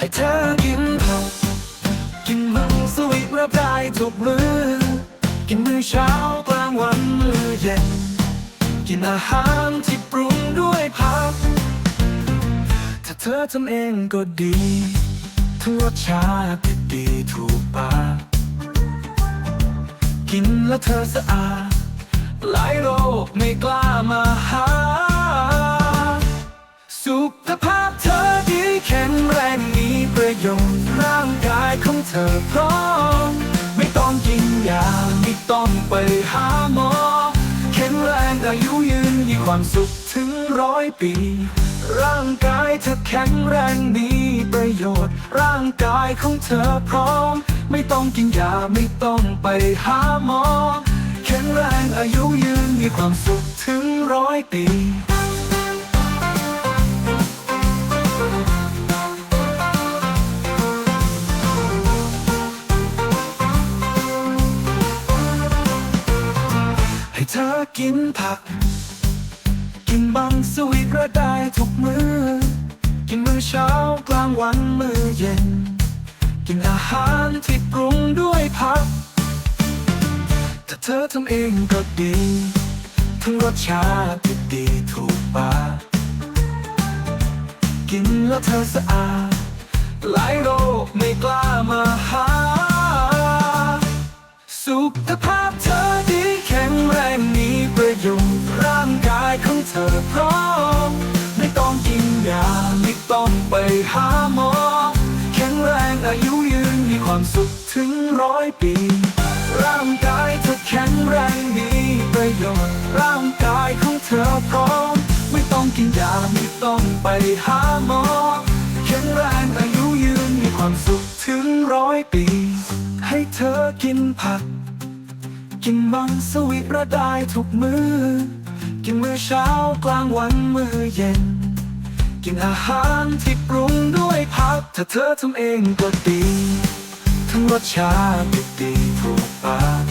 ให้เธอกินผักกินมังสวิรัตได้ทุกมื้อ กินมื้อเช้ากลางวันมื้อเย็น กินอาหารที่ปรุงด้วยผัก ถ้าเธอทำเองก็ดีทั้งรสชาติดีถูกปากกินแล้วเธอสะอาดหลายโรคไม่กล้า เธอพร้อม ไม่ต้องกินยาไม่ต้องไปหาหมอแข็งแรงอายุยืนมีความสุขถึงร้อยปี ร่างกายเธอแข็งแรงมีประโยชน์ ร่างกายของเธอพร้อม ไม่ต้องกินยาไม่ต้องไปหาหมอแข็งแรงอายุยืนมีความสุขถึงร้อยปี ให้เธอกินผัก กินบังสวิรัตได้ทุกมือกินมื้อเช้ากลางวันมื้อเย็น กินอาหารที่ปรุงด้วยผักถ้าเธอทำเองก็ดี ทั้งรสชาติที่ดีถูกปากกินแล้วเธอสะอาด หลายโรคไม่กล้ามาหา สุขภาพเธอ เธอพร้อม ไม่ต้องกินยาไม่ต้องไปหาหมอ แข็งแรงอายุยืนมีความสุขถึงร้อยปี ร่างกายเธอแข็งแรงมีประโยชน์ ร่างกายของเธอพร้อม ไม่ต้องกินยาไม่ต้องไปหาหมอ แข็งแรงอายุยืนมีความสุขถึงร้อยปี ให้เธอกินผัก กินมังสวิรัตได้ทุกมือ กินมื้อเช้ากลางวันมื้อเย็น กินอาหารที่ปรุงด้วยผัก ถ้าเธอทำเองก็ดี ทั้งรสชาติดีถูกปาก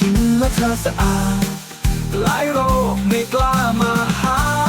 กินแล้วเธอสะอาดหลายโรคไม่กล้ามาหา